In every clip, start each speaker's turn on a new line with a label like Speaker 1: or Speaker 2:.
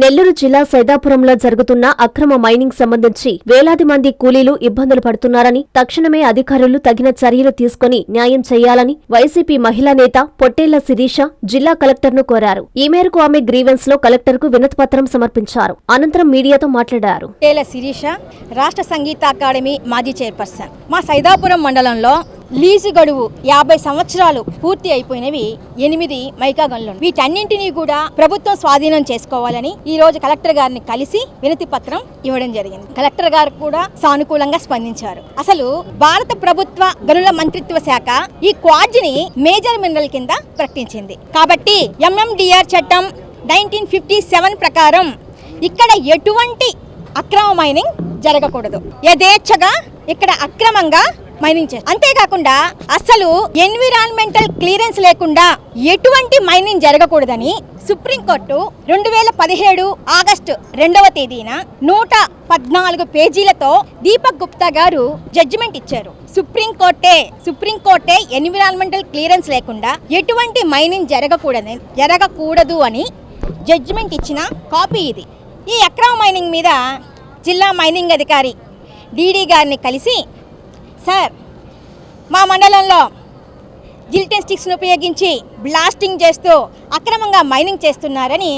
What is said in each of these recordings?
Speaker 1: నెల్లూరు జిల్లా సైదాపురంలో జరుగుతున్న అక్రమ మైనింగ్ సంబంధించి వేలాది మంది కూలీలు ఇబ్బందులు పడుతున్నారని తక్షణమే అధికారులు తగిన చర్యలు తీసుకుని న్యాయం చేయాలని వైసీపీ మహిళా నేత పొట్టేళ్ళ శిరీష జిల్లా కలెక్టర్ను కోరారు. ఈ మేరకు ఆమె గ్రీవెన్స్లో కలెక్టర్కు వినతిపత్రం సమర్పించారు. అనంతరం మీడియాతో మాట్లాడారు.
Speaker 2: టేల శిరీష రాష్ట్ర సంగీత అకాడమీ మాజీ చైర్పర్సన్. మా సైదాపురం మండలంలో లీజు గడువు యాభై సంవత్సరాలు పూర్తి అయిపోయినవి ఎనిమిది మైకా గన్లు వీటన్నింటినీ కూడా ప్రభుత్వం స్వాధీనం చేసుకోవాలని ఈ రోజు కలెక్టర్ గారిని కలిసి వినతి పత్రం ఇవ్వడం జరిగింది. కలెక్టర్ గారు కూడా సానుకూలంగా స్పందించారు. అసలు భారత ప్రభుత్వ గనుల మంత్రిత్వ శాఖ ఈ క్వాడ్జిని మేజర్ మినరల్ కింద ప్రకటించింది. కాబట్టి ఎంఎండిఆర్ చట్టం నైన్టీన్ ఫిఫ్టీ సెవెన్ ప్రకారం ఇక్కడ ఎటువంటి అక్రమ మైనింగ్ జరగకూడదు. యథేచ్ఛగా ఇక్కడ అక్రమంగా మైనింగ్ చేస్తారు అంతేకాకుండా అసలు ఎన్విరాన్మెంటల్ క్లియరెన్స్ లేకుండా ఎటువంటి మైనింగ్ జరగకూడదని సుప్రీంకోర్టు రెండు వేల పదిహేడు ఆగస్టు రెండవ తేదీన నూట పద్నాలుగు పేజీలతో దీపక్ గుప్తా గారు జడ్జిమెంట్ ఇచ్చారు. సుప్రీంకోర్టే సుప్రీంకోర్టే ఎన్విరాన్మెంటల్ క్లియరెన్స్ లేకుండా ఎటువంటి మైనింగ్ జరగకూడదని జరగకూడదు అని జడ్జిమెంట్ ఇచ్చిన కాపీ ఇది. ఈ అక్రమ మైనింగ్ మీద జిల్లా మైనింగ్ అధికారి డీడీ గారిని కలిసి సార్ మా మండలంలో జిల్టెన్ స్టిక్స్ను ఉపయోగించి బ్లాస్టింగ్ చేస్తూ అక్రమంగా మైనింగ్ చేస్తున్నారని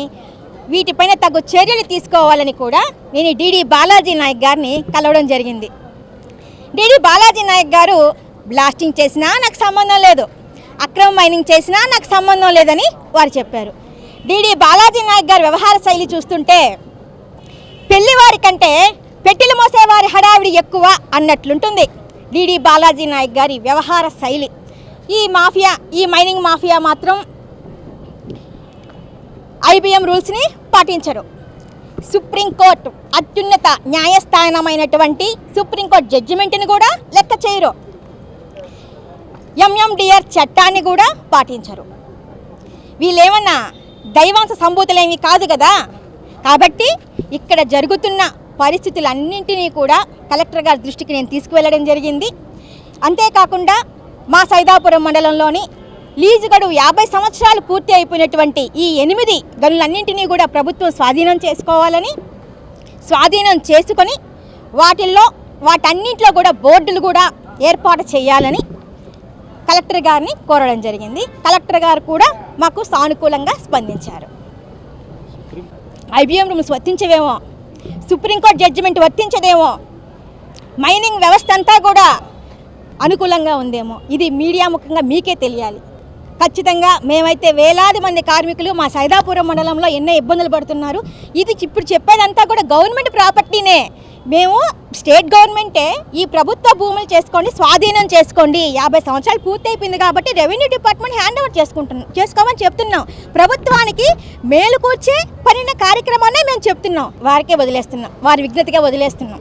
Speaker 2: వీటిపైన తగు చర్యలు తీసుకోవాలని కూడా నేను డీడీ బాలాజీ నాయక్ గారిని కలవడం జరిగింది. డీడీ బాలాజీ నాయక్ గారు బ్లాస్టింగ్ చేసినా నాకు సంబంధం లేదు. అక్రమ మైనింగ్ చేసినా నాకు సంబంధం లేదని వారు చెప్పారు. డీడీ బాలాజీ నాయక్ గారి వ్యవహార శైలి చూస్తుంటే పెళ్ళివారి కంటే పెట్టెలు మోసేవారి హడావిడి ఎక్కువ అన్నట్లుంటుంది. డిడి బాలాజీ నాయక్ గారి వ్యవహార శైలి. ఈ మాఫియా ఈ మైనింగ్ మాఫియా మాత్రం ఐబిఎం రూల్స్ని పాటించరు. సుప్రీంకోర్టు అత్యున్నత న్యాయస్థానమైనటువంటి సుప్రీంకోర్టు జడ్జిమెంట్ని కూడా లెక్క చేయరు. ఎంఎండిఆర్ చట్టాన్ని కూడా పాటించరు. వీళ్ళేమన్నా దైవాంశ సంభూతులేమి కాదు కదా? కాబట్టి ఇక్కడ జరుగుతున్న పరిస్థితులన్నింటినీ కూడా కలెక్టర్ గారి దృష్టికి నేను తీసుకువెళ్ళడం జరిగింది. అంతేకాకుండా మా సైదాపురం మండలంలోని లీజు గడువు యాభై సంవత్సరాలు పూర్తి అయిపోయినటువంటి ఈ ఎనిమిది గనులన్నింటినీ కూడా ప్రభుత్వం స్వాధీనం చేసుకోవాలని స్వాధీనం చేసుకొని వాటిల్లో వాటన్నింటిలో కూడా బోర్డులు కూడా ఏర్పాటు చేయాలని కలెక్టర్ గారిని కోరడం జరిగింది. కలెక్టర్ గారు కూడా మాకు సానుకూలంగా స్పందించారు. ఐబిఎం రూమ్స్ వర్తించవేమో సుప్రీంకోర్టు జడ్జిమెంట్ వర్తించదేమో. మైనింగ్ వ్యవస్థ అంతా కూడా అనుకూలంగా ఉందేమో. ఇది మీడియా ముఖంగా మీకే తెలియాలి. ఖచ్చితంగా మేమైతే వేలాది మంది కార్మికులు మా సైదాపురం మండలంలో ఎన్నో ఇబ్బందులు పడుతున్నారు. ఇది ఇప్పుడు చెప్పేదంతా కూడా గవర్నమెంట్ ప్రాపర్టీనే. మేము స్టేట్ గవర్నమెంటే ఈ ప్రభుత్వ భూములు చేసుకోండి స్వాధీనం చేసుకోండి. యాభై సంవత్సరాలు పూర్తయిపోయింది కాబట్టి రెవెన్యూ డిపార్ట్మెంట్ హ్యాండ్ ఓవర్ చేసుకుంటున్నాం చేసుకోమని చెప్తున్నాం. ప్రభుత్వానికి మేలు కూర్చే పనిన కార్యక్రమాన్ని మేము చెప్తున్నాం. వారికే వదిలేస్తున్నాం. వారి విజ్ఞతగా వదిలేస్తున్నాం.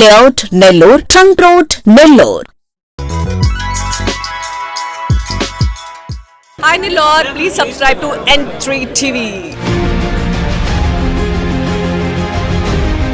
Speaker 3: layout Nellore trunk road Nellore
Speaker 4: Hi Nilor, please subscribe to N3 TV.